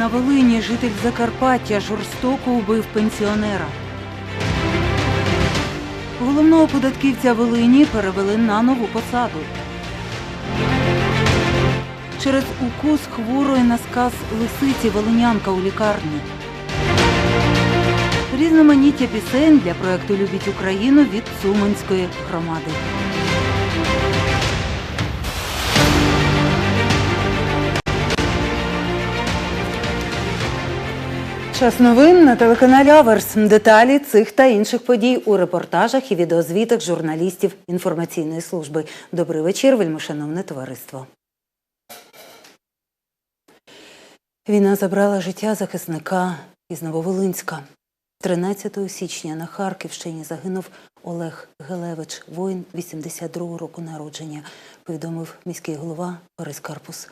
на Волині житель Закарпаття жорстоко убив пенсіонера. Головного податківця Волині перевели на нову посаду. Через укус хворої на сказ лисиці волинянка у лікарні. Різноманіття пісень для проекту Любіть Україну від Цуманської громади. Час новин на телеканалі Аверс. Деталі цих та інших подій у репортажах і відеозвітах журналістів інформаційної служби. Добрий вечір, вельмишановне товариство. Війна забрала життя захисника із Нововолинська. 13 січня на Харківщині загинув Олег Гелевич, воїн 82-го року народження, повідомив міський голова Борис Карпус.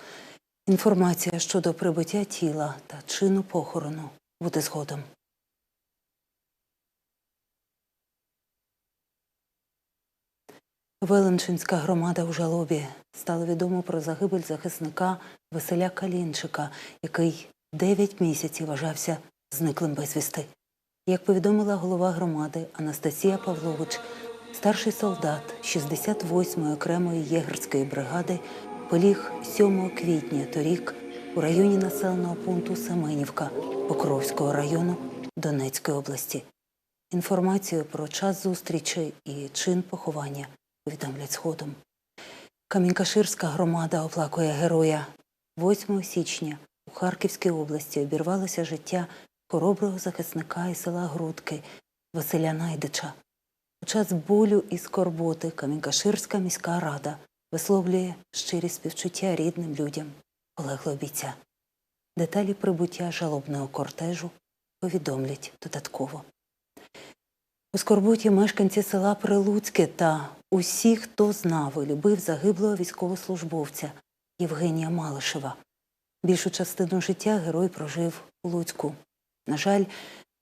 Інформація щодо прибуття тіла та чину похорону буде згодом. Веленчинська громада у жалобі стало відомо про загибель захисника Василя Калінчика, який 9 місяців вважався зниклим безвісти. Як повідомила голова громади Анастасія Павлович, старший солдат 68-ї окремої єгерської бригади поліг 7 квітня торік у районі населеного пункту Семенівка Покровського району Донецької області. Інформацію про час зустрічі і чин поховання повідомлять згодом. Камінькаширська громада оплакує героя. 8 січня у Харківській області обірвалося життя хороброго захисника із села Грудки Василя Найдича. У час болю і скорботи Камінькаширська міська рада висловлює щирі співчуття рідним людям полеглого бійця. Деталі прибуття жалобного кортежу повідомлять додатково. У скорботі мешканці села Прилуцьке та усі, хто знав і любив загиблого військовослужбовця Євгенія Малишева. Більшу частину життя герой прожив у Луцьку. На жаль,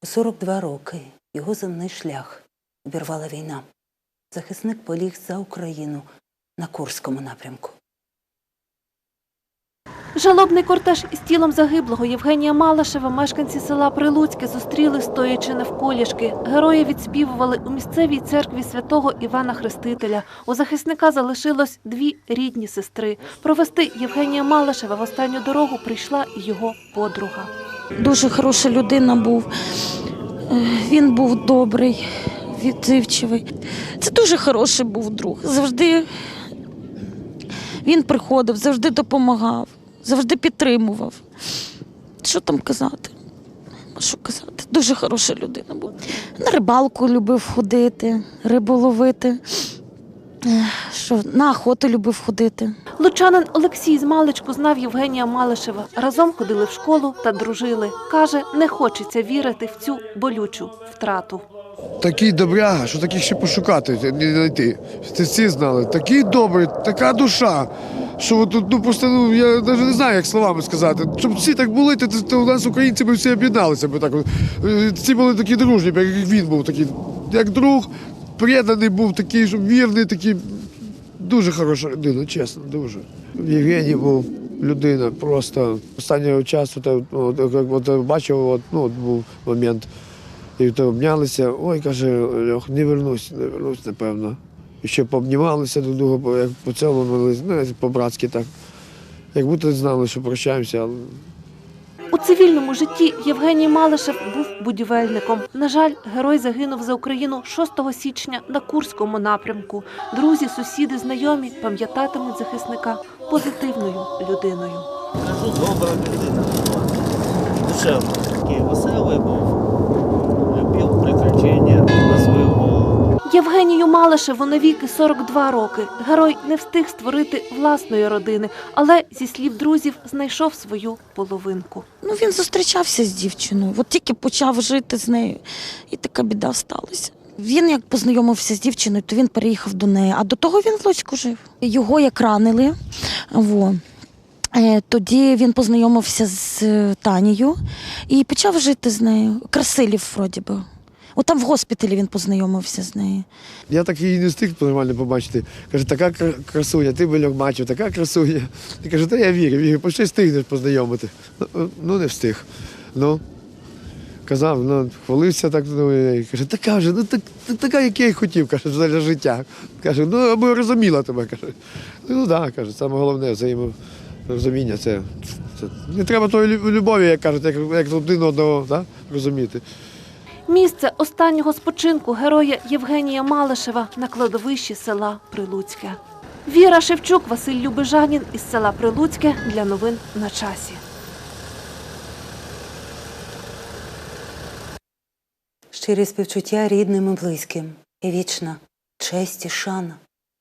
у 42 роки його земний шлях обірвала війна. Захисник поліг за Україну на Курському напрямку. Жалобний кортеж із тілом загиблого Євгенія Малашева мешканці села Прилуцьке зустріли, стоячи навколішки. Герої відспівували у місцевій церкві святого Івана Хрестителя. У захисника залишилось дві рідні сестри. Провести Євгенія Малашева в останню дорогу прийшла його подруга. Дуже хороша людина був. Е, Він був добрий, відзивчивий. Це дуже хороший був друг. Завжди він приходив, завжди допомагав, завжди підтримував. Що там казати? Що казати? Дуже хороша людина була. На рибалку любив ходити, рибу ловити. Що, на охоту любив ходити. Лучанин Олексій з маличку знав Євгенія Малишева. Разом ходили в школу та дружили. Каже, не хочеться вірити в цю болючу втрату. Такий добряга, що таких ще пошукати, не знайти. Ти всі знали. Такий добрий, така душа. Що тут ну просто ну я навіть не знаю, як словами сказати. Щоб всі так були, то, то, у нас українці би всі об'єдналися б так. Е, Всі були такі дружні, як він був такий, як друг, приєднаний був такий, щоб вірний, такий. Дуже хороша людина, чесно, дуже. Євгеній був людина просто останнього часу, от, як от, бачив, от, ну, от був момент. І то обнялися, ой, каже, Льох, не вернусь, не вернусь, напевно. І ще пообнімалися до друга, по- як поцілувалися, ну, як по-братськи так. Як будто знали, що прощаємося, але У цивільному житті Євгеній Малишев був будівельником. На жаль, герой загинув за Україну 6 січня на Курському напрямку. Друзі, сусіди, знайомі пам'ятатимуть захисника позитивною людиною. Кажу, добра людина. Душевно такий веселий був. Євгенію Малишеву навіки 42 роки. Герой не встиг створити власної родини, але зі слів друзів знайшов свою половинку. Ну, він зустрічався з дівчиною, от тільки почав жити з нею, і така біда сталася. Він як познайомився з дівчиною, то він переїхав до неї, а до того він в Луцьку жив. Його як ранили. Во. Е, Тоді він познайомився з е, Танією і почав жити з нею. Красилів, вроді би. От в госпіталі він познайомився з нею. Я так її не встиг нормально побачити. Каже, така кра- красуня, ти бельок бачив, така красуня. Я кажу, та я вірю, вірю, почти встигнеш познайомити. Ну, Ну, не встиг. Ну, казав, ну, хвалився так, ну, і каже, така вже, ну так, така, як я й хотів, каже, для життя. Каже, ну, аби розуміла тебе. каже. Ну так, да, каже, саме головне взаєморозуміння. Це, це, не треба тої любові, як кажуть, як, як один одного да, розуміти. Місце останнього спочинку героя Євгенія Малишева на кладовищі села Прилуцьке. Віра Шевчук, Василь Любежанін із села Прилуцьке для новин на часі. Щирі співчуття рідним і близьким, і вічна честь і шана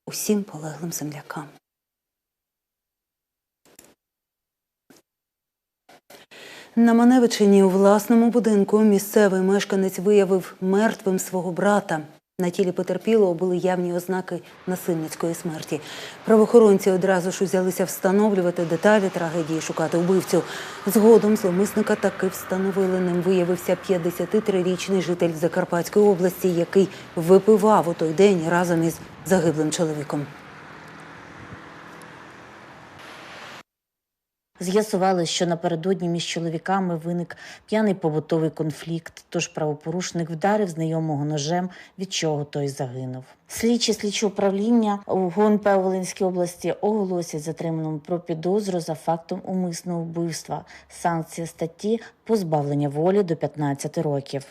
усім полеглим землякам. На Маневичині у власному будинку місцевий мешканець виявив мертвим свого брата. На тілі потерпілого були явні ознаки насильницької смерті. Правоохоронці одразу ж узялися встановлювати деталі трагедії, шукати вбивцю. Згодом зловмисника таки встановили. Ним виявився 53-річний житель Закарпатської області, який випивав у той день разом із загиблим чоловіком. З'ясували, що напередодні між чоловіками виник п'яний побутовий конфлікт, тож правопорушник вдарив знайомого ножем, від чого той загинув. Слідчі слідчі управління у ГУНП Волинській області оголосять затриманому про підозру за фактом умисного вбивства. Санкція статті позбавлення волі до 15 років.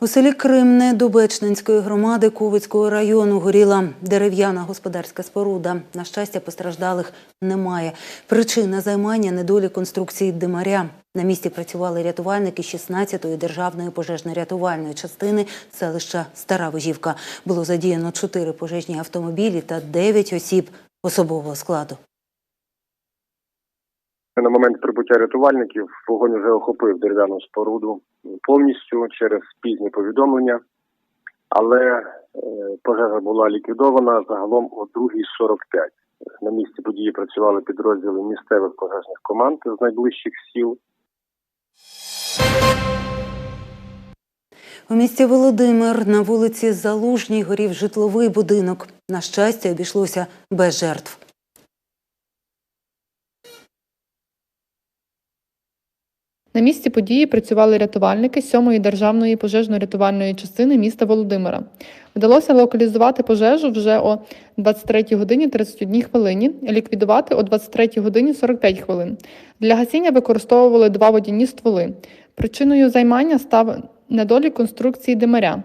У селі Кримне Дубечнинської громади Ковицького району горіла дерев'яна господарська споруда. На щастя, постраждалих немає. Причина займання недолі конструкції димаря. На місці працювали рятувальники 16-ї державної пожежно-рятувальної частини селища Стара Вожівка. Було задіяно 4 пожежні автомобілі та 9 осіб особового складу. На момент прибуття рятувальників вогонь вже охопив дерев'яну споруду повністю через пізні повідомлення, але е, пожежа була ліквідована загалом о 2.45. На місці події працювали підрозділи місцевих пожежних команд з найближчих сіл. У місті Володимир на вулиці Залужній горів житловий будинок. На щастя, обійшлося без жертв. На місці події працювали рятувальники 7-ї державної пожежно-рятувальної частини міста Володимира. Вдалося локалізувати пожежу вже о 23 годині 31 хвилині, ліквідувати о 23 годині 45 хвилин. Для гасіння використовували два водяні стволи. Причиною займання став недолік конструкції димаря.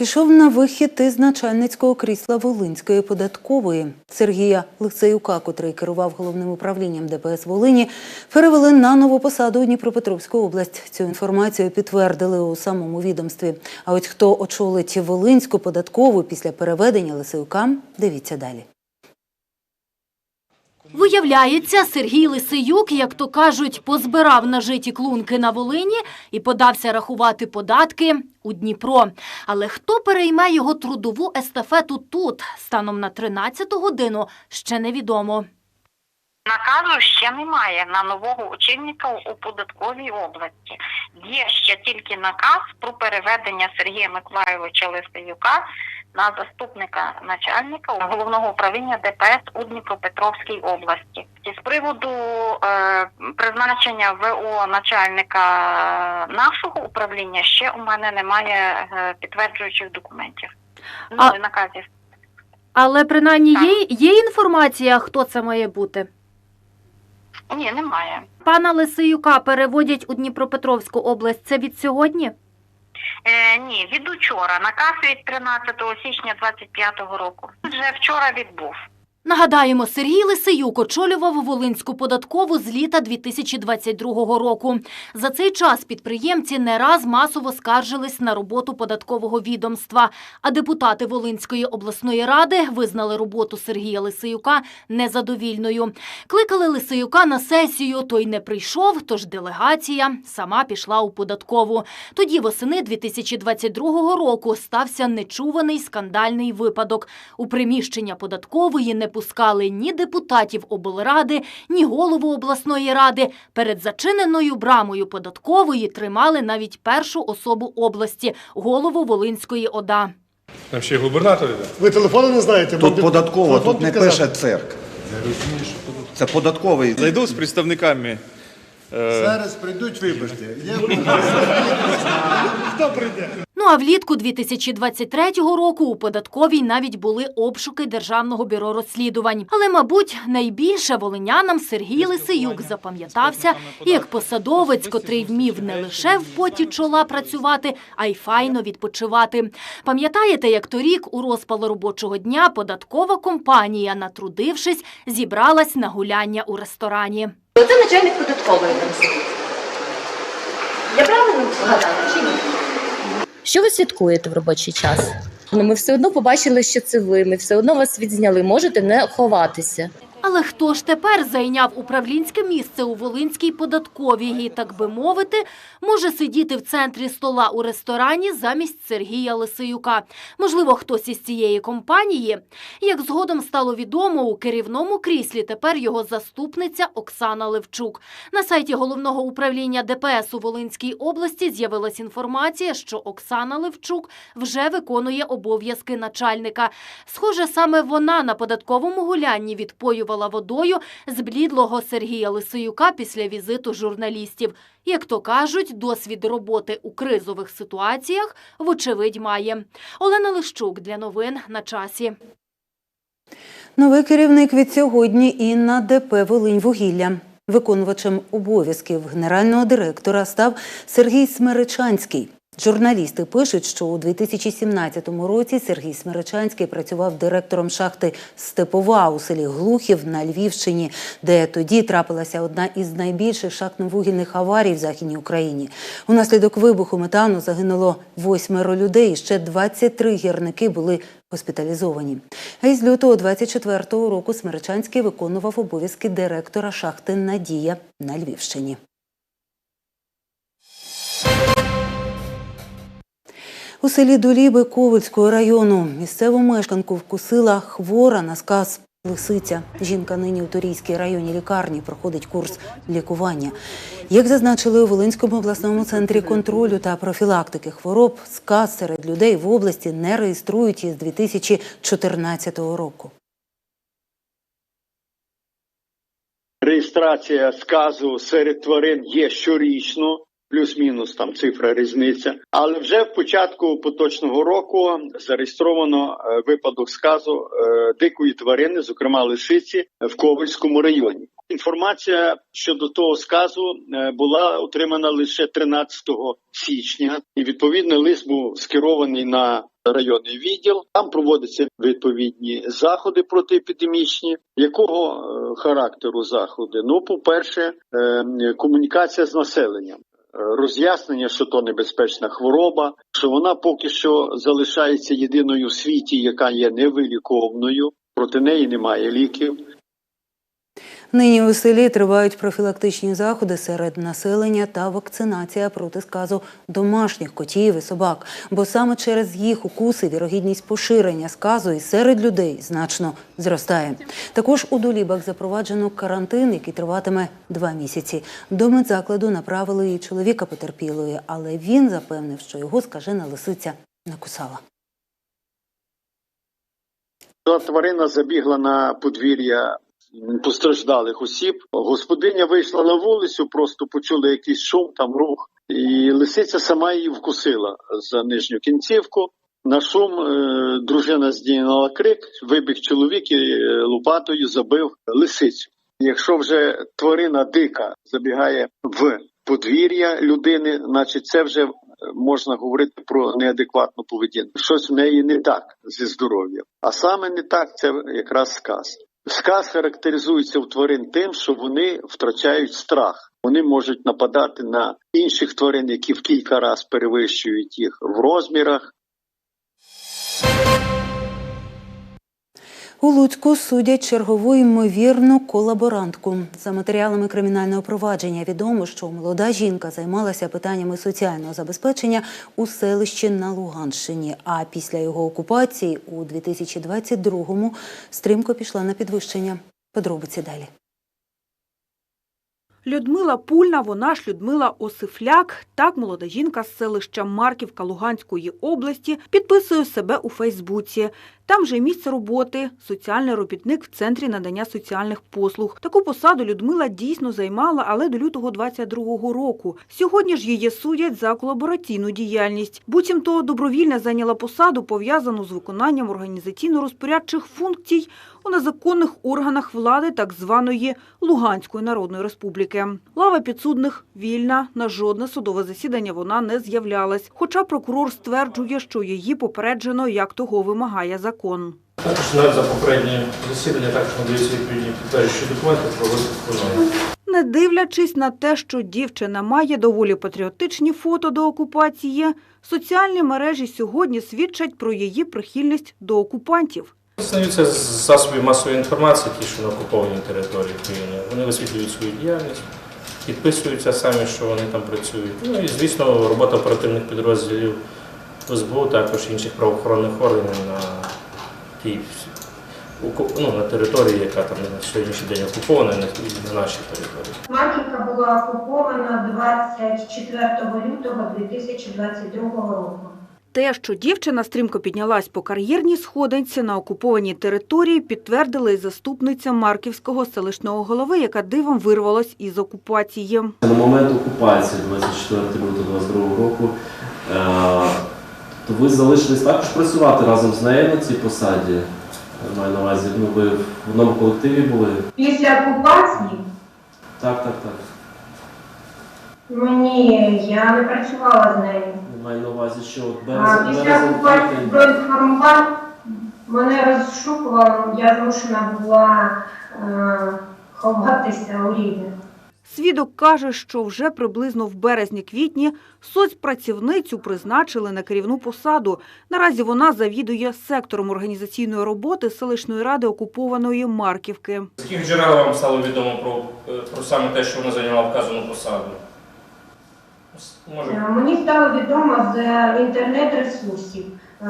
Пішов на вихід із начальницького крісла Волинської податкової Сергія Лисеюка, котрий керував головним управлінням ДПС Волині, перевели на нову посаду у Дніпропетровську область. Цю інформацію підтвердили у самому відомстві. А от хто очолить Волинську податкову після переведення Лисеюка, дивіться далі. Виявляється, Сергій Лисиюк, як то кажуть, позбирав нажиті клунки на Волині і подався рахувати податки у Дніпро. Але хто перейме його трудову естафету тут, станом на 13 годину, ще невідомо. Наказу ще немає на нового очільника у податковій області. Є ще тільки наказ про переведення Сергія Миколайовича Лисеюка на заступника начальника головного управління ДПС у Дніпропетровській області. І з приводу е, призначення ВО начальника нашого управління ще у мене немає е, підтверджуючих документів. Ну, А- наказів. Але принаймні є, є інформація, хто це має бути. Ні, немає. Пана Лисиюка переводять у Дніпропетровську область. Це від сьогодні? Е, ні, від учора. Наказ від 13 січня 25-го року. Вже вчора відбув. Нагадаємо, Сергій Лисиюк очолював Волинську податкову з літа 2022 року. За цей час підприємці не раз масово скаржились на роботу податкового відомства, а депутати Волинської обласної ради визнали роботу Сергія Лисиюка незадовільною. Кликали Лисиюка на сесію, той не прийшов, тож делегація сама пішла у податкову. Тоді восени 2022 року стався нечуваний скандальний випадок. У приміщення податкової не пускали ні депутатів облради, ні голову обласної ради. Перед зачиненою брамою податкової тримали навіть першу особу області голову Волинської ОДА. Там ще й губернатор іде. Ви телефону не знаєте? Тут Вам податково, телефон тут не пише церк. Це податковий. Зайду з представниками. е, Зараз прийдуть, вибачте. Я... Хто прийде? А влітку 2023 року у податковій навіть були обшуки Державного бюро розслідувань. Але, мабуть, найбільше волинянам Сергій Лисиюк запам'ятався як посадовець, котрий вмів не лише в поті чола працювати, а й файно відпочивати. Пам'ятаєте, як торік у розпал робочого дня податкова компанія, натрудившись, зібралась на гуляння у ресторані. Це начальник податкової там сидить. Я правильно згадала чи ні? Що ви святкуєте в робочий час? Ну, ми все одно побачили, що це ви. Ми все одно вас відзняли. Можете не ховатися. Але хто ж тепер зайняв управлінське місце у Волинській податковій і, так би мовити, може сидіти в центрі стола у ресторані замість Сергія Лисиюка? Можливо, хтось із цієї компанії? Як згодом стало відомо, у керівному кріслі тепер його заступниця Оксана Левчук. На сайті головного управління ДПС у Волинській області з'явилась інформація, що Оксана Левчук вже виконує обов'язки начальника. Схоже, саме вона на податковому гулянні відпоювала водою зблідлого Сергія Лисиюка після візиту журналістів. Як то кажуть, досвід роботи у кризових ситуаціях вочевидь має. Олена Лищук для новин на часі. Новий керівник від сьогодні і на ДП «Волиньвугілля». Виконувачем обов'язків генерального директора став Сергій Смеречанський. Журналісти пишуть, що у 2017 році Сергій Смеречанський працював директором шахти Степова у селі Глухів на Львівщині, де тоді трапилася одна із найбільших шахтно-вугільних аварій в Західній Україні. Унаслідок вибуху метану загинуло восьмеро людей, і ще 23 гірники були госпіталізовані. А із лютого 24-го року Смеречанський виконував обов'язки директора шахти Надія на Львівщині. У селі Доліби Ковальського району місцеву мешканку вкусила хвора на сказ лисиця. Жінка нині у Торійській районній лікарні проходить курс лікування. Як зазначили у Волинському обласному центрі контролю та профілактики хвороб, сказ серед людей в області не реєструють із 2014 року. Реєстрація сказу серед тварин є щорічно, плюс-мінус там цифра різниця. Але вже в початку поточного року зареєстровано е, випадок сказу е, дикої тварини, зокрема лисиці, в Ковальському районі. Інформація щодо того сказу е, була отримана лише 13 січня, і відповідний лист був скерований на районний відділ. Там проводяться відповідні заходи протиепідемічні. Якого характеру заходи? Ну, по-перше, е, комунікація з населенням. Роз'яснення, що то небезпечна хвороба, що вона поки що залишається єдиною в світі, яка є невиліковною, проти неї немає ліків. Нині у селі тривають профілактичні заходи серед населення та вакцинація проти сказу домашніх котів і собак. Бо саме через їх укуси вірогідність поширення сказу і серед людей значно зростає. Також у долібах запроваджено карантин, який триватиме два місяці. До медзакладу направили і чоловіка потерпілої, але він запевнив, що його скажена лисиця накусала. Тварина забігла на подвір'я постраждалих осіб. Господиня вийшла на вулицю, просто почула якийсь шум, там рух, і лисиця сама її вкусила за нижню кінцівку. На шум е, дружина здійняла крик, вибіг чоловік і е, лопатою забив лисицю. Якщо вже тварина дика забігає в подвір'я людини, значить це вже е, можна говорити про неадекватну поведінку. Щось в неї не так зі здоров'ям. А саме не так це якраз сказ. Сказ характеризується у тварин тим, що вони втрачають страх. Вони можуть нападати на інших тварин, які в кілька разів перевищують їх в розмірах. У Луцьку судять чергову ймовірну колаборантку. За матеріалами кримінального провадження відомо, що молода жінка займалася питаннями соціального забезпечення у селищі на Луганщині. А після його окупації у 2022-му стрімко пішла на підвищення. Подробиці далі. Людмила Пульна, вона ж Людмила Осифляк, так молода жінка з селища Марківка Луганської області, підписує себе у Фейсбуці. Там же місце роботи – соціальний робітник в центрі надання соціальних послуг. Таку посаду Людмила дійсно займала, але до лютого 22-го року. Сьогодні ж її судять за колабораційну діяльність. Буцімто добровільно зайняла посаду, пов'язану з виконанням організаційно-розпорядчих функцій у незаконних органах влади так званої Луганської Народної Республіки. Лава підсудних вільна, на жодне судове засідання вона не з'являлась. Хоча прокурор стверджує, що її попереджено, як того вимагає закон. Також навіть за попереднє засідання також надаються відповідні підтверджуючі документи про виконання. Не дивлячись на те, що дівчина має доволі патріотичні фото до окупації, соціальні мережі сьогодні свідчать про її прихильність до окупантів. Знаються з засобів масової інформації, ті, що на окупованій території України. Вони висвітлюють свою діяльність, підписуються самі, що вони там працюють. Ну і, звісно, робота оперативних підрозділів СБУ, також інших правоохоронних органів на тій ну, на території, яка там на сьогоднішній день окупована, на, на нашій території. Марківка була окупована 24 лютого 2022 року. Те, що дівчина стрімко піднялась по кар'єрній сходинці на окупованій території, підтвердила й заступниця Марківського селищного голови, яка дивом вирвалась із окупації. На момент окупації 24 лютого 22 року, е, то ви залишились також працювати разом з нею на цій посаді. Я Маю на увазі, ну ви в одному колективі були. Після окупації Так, так, так. ну ні, я не працювала з нею. Я Маю на увазі, що от А березень, після березень, окупації квітень. збройних формувань мене розшукували, я змушена була е, ховатися у рідних. Свідок каже, що вже приблизно в березні-квітні соцпрацівницю призначили на керівну посаду. Наразі вона завідує сектором організаційної роботи селищної ради окупованої Марківки. З яких джерел вам стало відомо про, е, про саме те, що вона зайняла вказану посаду? Може, Е, Мені стало відомо з інтернет-ресурсів. Е,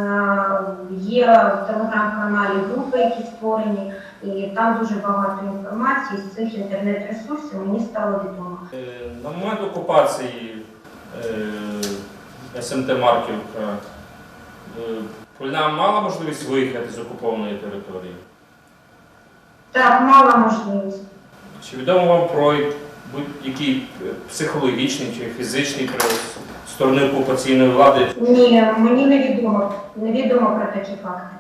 Є в телеграм-каналі групи, які створені, і там дуже багато інформації з цих інтернет-ресурсів мені стало відомо. Е, На момент окупації е, СМТ Марківка е, Польна мала можливість виїхати з окупованої території? Так, мала можливість. Чи відомо вам про будь-який е, психологічний чи фізичний при сторони окупаційної влади? Ні, мені невідомо, невідомо про такі факти.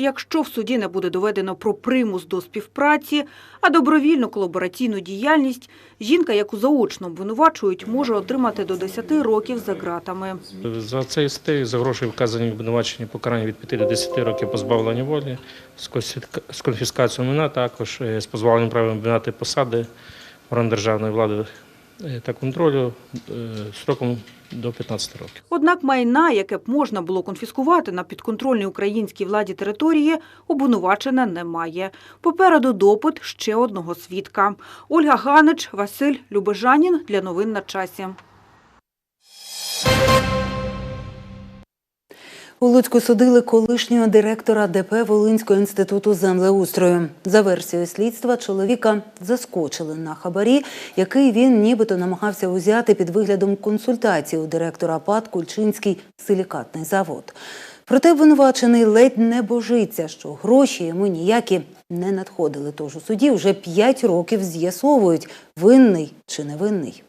Якщо в суді не буде доведено про примус до співпраці, а добровільну колабораційну діяльність, жінка, яку заочно обвинувачують, може отримати до 10 років за ґратами. За цей стиль за гроші вказані в обвинуваченні покарання від 5 до 10 років позбавлення волі з конфіскацією майна, також е, з позбавленням права обмінати посади орган державної влади е, та контролю е, строком до 15 років. Однак майна, яке б можна було конфіскувати на підконтрольній українській владі території, обвинувачена немає. Попереду допит ще одного свідка. Ольга Ганич, Василь Любежанін для новин на часі. У Луцьку судили колишнього директора ДП Волинського інституту землеустрою. За версією слідства, чоловіка заскочили на хабарі, який він нібито намагався узяти під виглядом консультації у директора ПАД Кульчинський силікатний завод. Проте обвинувачений ледь не божиться, що гроші йому ніякі не надходили. Тож у суді вже п'ять років з'ясовують, винний чи невинний.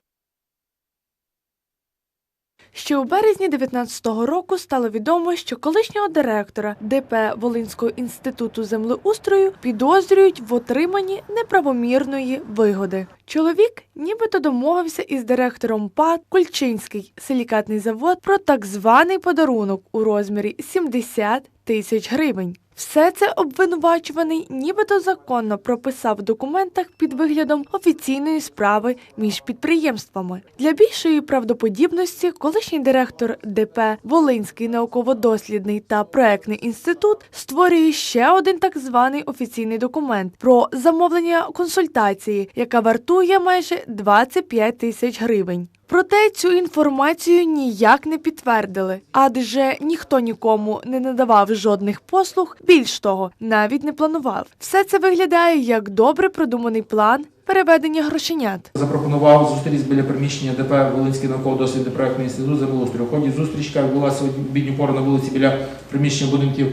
Ще у березні 19-го року стало відомо, що колишнього директора ДП Волинського інституту землеустрою підозрюють в отриманні неправомірної вигоди. Чоловік нібито домовився із директором ПАД Кульчинський силікатний завод про так званий подарунок у розмірі 70 тисяч гривень. Все це обвинувачуваний нібито законно прописав в документах під виглядом офіційної справи між підприємствами. Для більшої правдоподібності колишній директор ДП Волинський науково-дослідний та проектний інститут створює ще один так званий офіційний документ про замовлення консультації, яка вартує майже 25 тисяч гривень. Проте цю інформацію ніяк не підтвердили, адже ніхто нікому не надавав жодних послуг. Більш того, навіть не планував. Все це виглядає як добре продуманий план переведення грошенят. Запропонував зустріч біля приміщення ДП Волинський науково-дослідний проектний інститут землеустрою. У ході зустрічка яка відбулася пору на вулиці біля приміщення будинків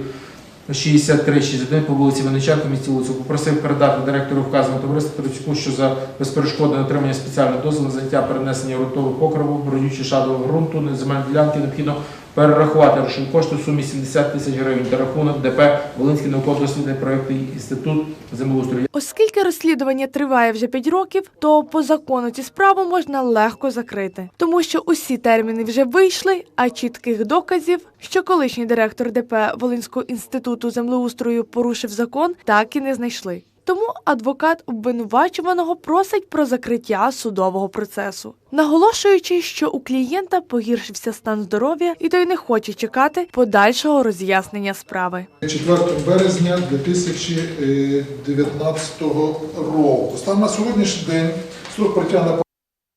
63-61 по вулиці Винниченко, місті Луцьку. Попросив передати директору вказаного товариства Трицьку, що за безперешкодне отримання спеціального дозволу на заняття перенесення ґрунтового покриву, родючі шадового ґрунту, земельної ділянки необхідно перерахувати грошові кошти в сумі 70 тисяч гривень та рахунок ДП Волинський науково-дослідний проектний інститут землеустрою. Оскільки розслідування триває вже 5 років, то по закону ці справу можна легко закрити, тому що усі терміни вже вийшли, а чітких доказів, що колишній директор ДП Волинського інституту землеустрою порушив закон, так і не знайшли. Тому адвокат обвинувачуваного просить про закриття судового процесу, наголошуючи, що у клієнта погіршився стан здоров'я і той не хоче чекати подальшого роз'яснення справи. 4 березня 2019 року. Станом на сьогоднішній день строк притягнення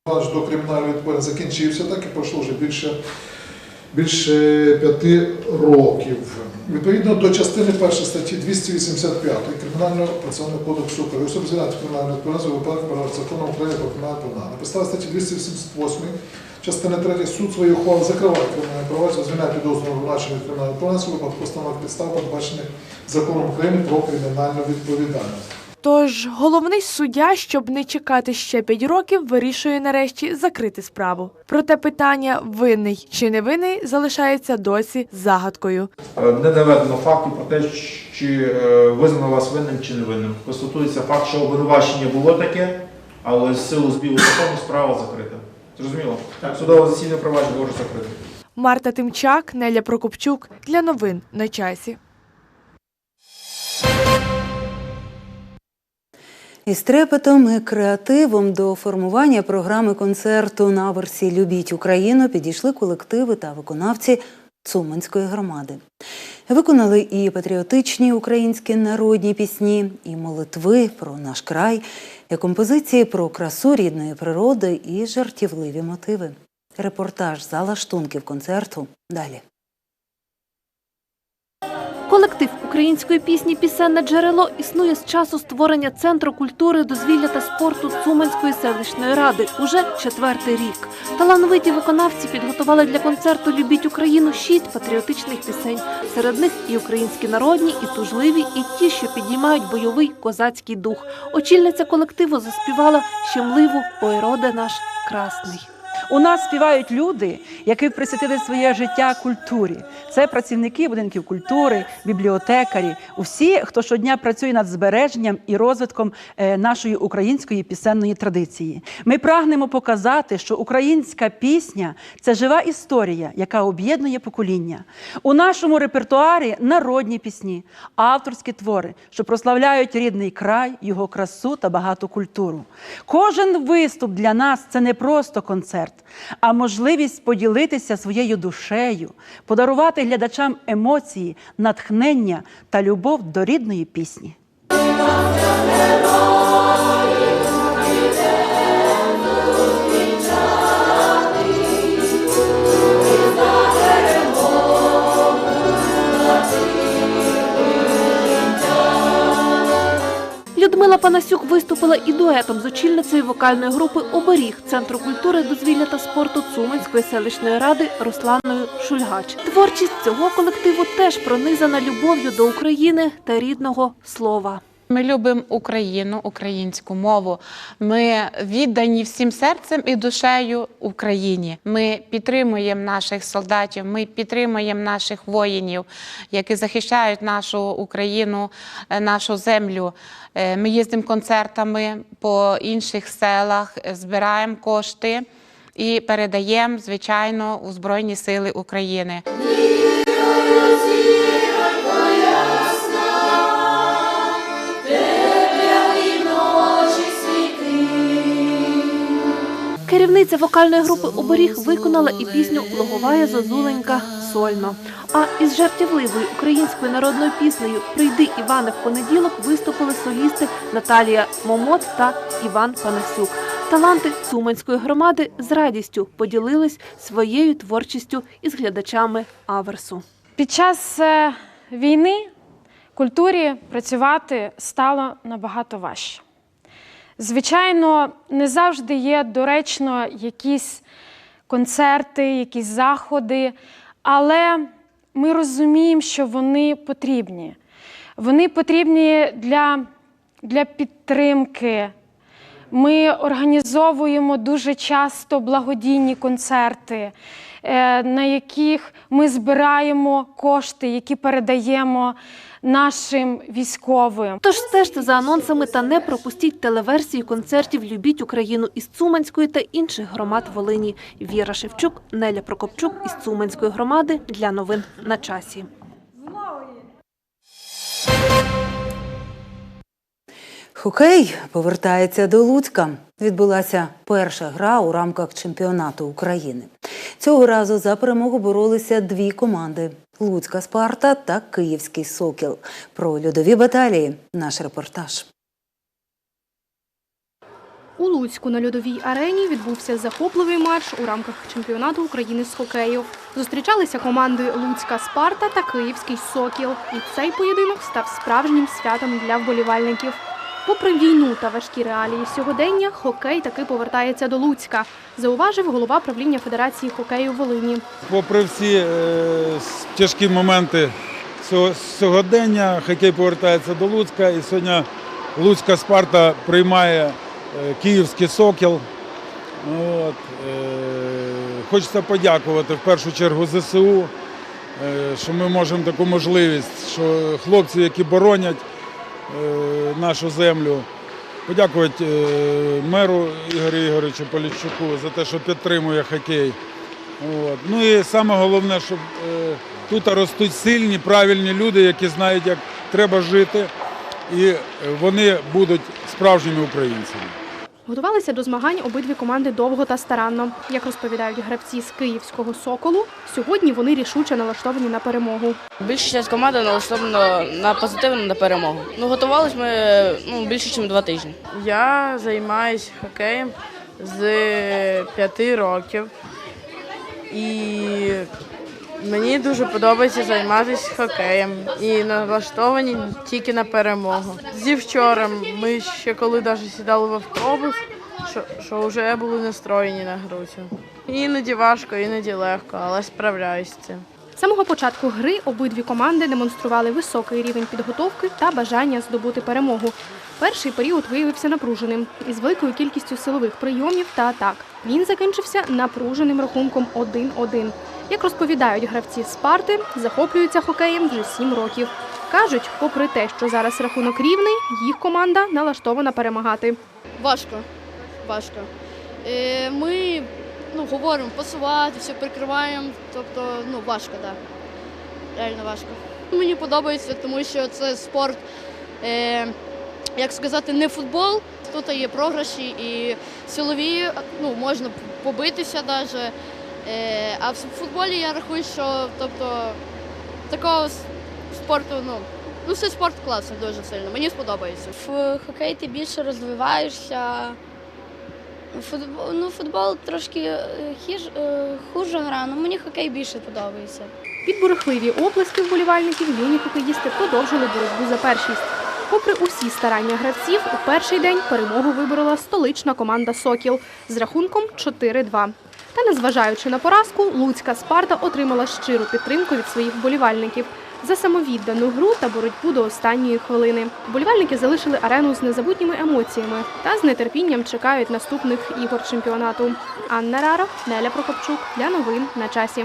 аж до кримінальної відповідальності закінчився, так і пройшло вже більше, більше п'яти років. Відповідно до частини 1 статті 285 Кримінального процесуального кодексу України, особи звільняти кримінальну відповідальність у випадку перед законом України про кримінальне провадження. На підставі статті 288 частини 3 суд своєю ухвалою закриває кримінальне провадження, звільняє підозрюваного обвинувачення від кримінальної відповідальності у випадку постановок підстав, передбачених законом України про кримінальну відповідальність. Тож головний суддя, щоб не чекати ще 5 років, вирішує нарешті закрити справу. Проте питання винний чи не винний залишається досі загадкою. Е, Не доведено фактів про те, чи е, визнано вас винним чи не винним. Констатується факт, що обвинувачення було таке, але з силу збігу закону справа закрита. Зрозуміло? Судове засідання провадження може закрити. Марта Тимчак, Неля Прокопчук для новин на часі. Із трепетом і креативом до формування програми концерту на версі Любіть Україну підійшли колективи та виконавці Цуманської громади. Виконали і патріотичні українські народні пісні, і молитви про наш край, і композиції про красу рідної природи і жартівливі мотиви. Репортаж зала штунків концерту далі. Колектив української пісні Пісенне джерело існує з часу створення Центру культури, дозвілля та спорту Цуманської селищної ради уже четвертий рік. Талановиті виконавці підготували для концерту Любіть Україну шість патріотичних пісень. Серед них і українські народні, і тужливі, і ті, що підіймають бойовий козацький дух. Очільниця колективу заспівала щемливу «Ой, роде наш красний. У нас співають люди, які присвятили своє життя культурі. Це працівники будинків культури, бібліотекарі, усі, хто щодня працює над збереженням і розвитком е, нашої української пісенної традиції. Ми прагнемо показати, що українська пісня це жива історія, яка об'єднує покоління. У нашому репертуарі народні пісні, авторські твори, що прославляють рідний край, його красу та багату культуру. Кожен виступ для нас це не просто концерт, а можливість поділитися своєю душею, подарувати глядачам емоції, натхнення та любов до рідної пісні. Панасюк виступила і дуетом з очільницею вокальної групи Оберіг Центру культури, дозвілля та спорту Цуманської селищної ради Русланою Шульгач. Творчість цього колективу теж пронизана любов'ю до України та рідного слова. Ми любимо Україну, українську мову. Ми віддані всім серцем і душею Україні. Ми підтримуємо наших солдатів, ми підтримуємо наших воїнів, які захищають нашу Україну, е, нашу землю. Е, Ми їздимо концертами по інших селах, збираємо кошти і передаємо, звичайно, у Збройні Сили України. Учениця вокальної групи Оберіг виконала і пісню Логовая зозуленька сольно. А із жартівливою українською народною піснею Прийди Іване в понеділок виступили солісти Наталія Момот та Іван Панасюк. Таланти Цуманської громади з радістю поділились своєю творчістю із глядачами Аверсу. Під час е, війни культурі працювати стало набагато важче. Звичайно, не завжди є доречно якісь концерти, якісь заходи, але ми розуміємо, що вони потрібні. Вони потрібні для, для підтримки. Ми організовуємо дуже часто благодійні концерти, на яких ми збираємо кошти, які передаємо нашим військовим. Тож стежте за анонсами та не пропустіть телеверсії концертів Любіть Україну із Цуманської та інших громад Волині. Віра Шевчук, Неля Прокопчук із Цуманської громади для новин на часі. Хокей повертається до Луцька. Відбулася перша гра у рамках чемпіонату України. Цього разу за перемогу боролися дві команди: Луцька Спарта та Київський Сокіл. Про льодові баталії наш репортаж. У Луцьку на льодовій арені відбувся захопливий матч у рамках чемпіонату України з хокею. Зустрічалися команди Луцька Спарта та Київський Сокіл. І цей поєдинок став справжнім святом для вболівальників. Попри війну та важкі реалії сьогодення, хокей таки повертається до Луцька, зауважив голова правління Федерації хокею Волині. Попри всі е, тяжкі моменти сього- сьогодення, хокей повертається до Луцька. І сьогодні Луцька Спарта приймає е, Київський Сокіл. От, е, хочеться подякувати в першу чергу ЗСУ, що ми можемо таку можливість, що хлопці, які боронять нашу землю, подякувати е, меру Ігорю Ігоровичу Поліщуку за те, що підтримує хокей. От. Ну і саме головне, щоб е, тут ростуть сильні, правильні люди, які знають, як треба жити, і е, вони будуть справжніми українцями. Готувалися до змагань обидві команди довго та старанно. Як розповідають гравці з київського соколу, сьогодні вони рішуче налаштовані на перемогу. Більшість команди налаштована на позитивну на перемогу. Ну, готувалися ми ну, більше, ніж два тижні. Я займаюся хокеєм з п'яти років. І мені дуже подобається займатися хокеєм і налаштовані тільки на перемогу. Зі вчора ми ще коли навіть сідали в автобус, що, що вже були настроєні на гру. Іноді важко, іноді легко, але цим. З самого початку гри обидві команди демонстрували високий рівень підготовки та бажання здобути перемогу. Перший період виявився напруженим із великою кількістю силових прийомів та атак. Він закінчився напруженим рахунком 1-1. Як розповідають гравці Спарти, захоплюються хокеєм вже 7 років. Кажуть, попри те, що зараз рахунок рівний, їх команда налаштована перемагати. Важко. Важко. Е, Ми ну, говоримо посувати, все прикриваємо. Тобто, ну, важко, так. Реально важко. Мені подобається, тому що це спорт, е, як сказати, не футбол. Тут є програші і силові, ну, можна побитися навіть. Е, а в футболі я рахую, що тобто, такого спорту, ну, ну це спорт класний дуже сильно. Мені сподобається. В хокей ти більше розвиваєшся. Футбол, ну, футбол трошки е, хіж, е, хуже гра, але мені хокей більше подобається. Під бурхливі оплески вболівальників юні хокеїсти продовжили боротьбу за першість. Попри усі старання гравців, у перший день перемогу виборола столична команда Сокіл з рахунком 4-2. Та незважаючи на поразку, Луцька Спарта отримала щиру підтримку від своїх вболівальників за самовіддану гру та боротьбу до останньої хвилини. Вболівальники залишили арену з незабутніми емоціями та з нетерпінням чекають наступних ігор чемпіонату. Анна Рара, Неля Прокопчук для новин на часі.